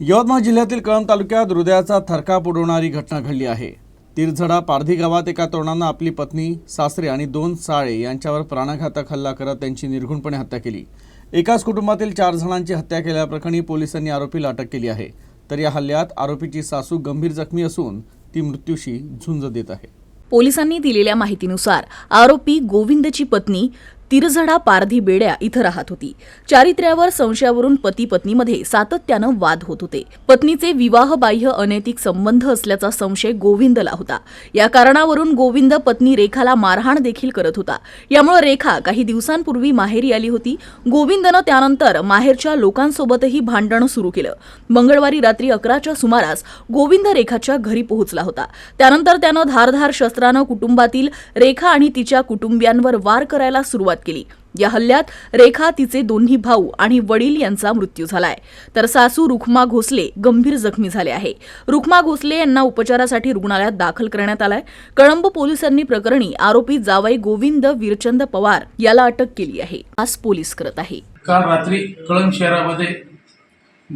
यवतमाळ जिल्ह्यातील कळंब तालुक्यात हृदयाचा थरकाप उडवणारी घटना घडली आहे. तिरझडा पारधी गावात एका तरुणानं आपली पत्नी सासरे आणि दोन साळे यांच्यावर प्राणघातक हल्ला करत त्यांची निर्घुणपणे हत्या केली. एकाच कुटुंबातील चार जणांची हत्या केल्याप्रकरणी पोलिसांनी आरोपीला अटक केली आहे. तर या हल्ल्यात आरोपीची सासू गंभीर जखमी असून ती मृत्यूशी झुंज देत आहे. पोलिसांनी दिलेल्या माहितीनुसार आरोपी गोविंदची पत्नी तिरझडा पारधी बेड्या इथं राहत होती. चारित्र्यावर संशयावरून पती पत्नीमध्ये सातत्यानं वाद होत होते. पत्नीचे विवाहबाह्य अनैतिक संबंध असल्याचा संशय गोविंदला होता. या कारणावरून गोविंद पत्नी रेखाला मारहाण देखील करत होता. यामुळे रेखा काही दिवसांपूर्वी माहेरी आली होती. गोविंदनं त्यानंतर माहेरच्या लोकांसोबतही भांडण सुरू केलं. मंगळवारी रात्री अकराच्या सुमारास गोविंद रेखाच्या घरी पोहोचला होता. त्यानंतर त्यानं धारधार शस्त्रानं कुटुंबातील रेखा आणि तिच्या कुटुंबियांवर वार करायला सुरुवात सुरुवात केली. या हल्ल्यात रेखा तिचे दोन्ही भाऊ आणि वडील यांचा मृत्यू झालाय. तर सासू रुखमा घोसले गंभीर जखमी झाले आहे. रुखमा घोसले यांना उपचारासाठी रुग्णालयात दाखल करण्यात आलाय. कळंब पोलिसांनी प्रकरणी आरोपी जावई गोविंद वीरचंद पवार याला अटक केली आहे. आज पोलीस करत आहे. काल रात्री कळंब शहरामध्ये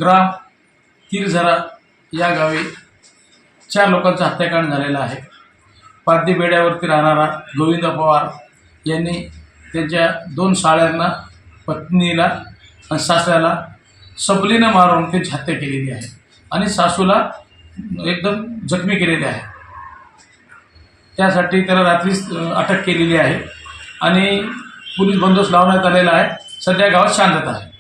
ग्राम तिरझरा या गावी चार लोकांचं हत्याकांड झालेलं आहे. पारधी बेड्यावरती राहणारा गोविंद पवार यांनी त्यांच्या दोन साळ्यांना पत्नीला आणि सासऱ्याला सबलीनं मारून त्यांची हत्या केलेली आहे. आणि सासूला एकदम जखमी केलेली आहे. त्यासाठी त्याला रात्रीच अटक केलेली आहे. आणि पोलीस बंदोबस्त लावण्यात आलेला आहे. सध्या गावात शांतता आहे.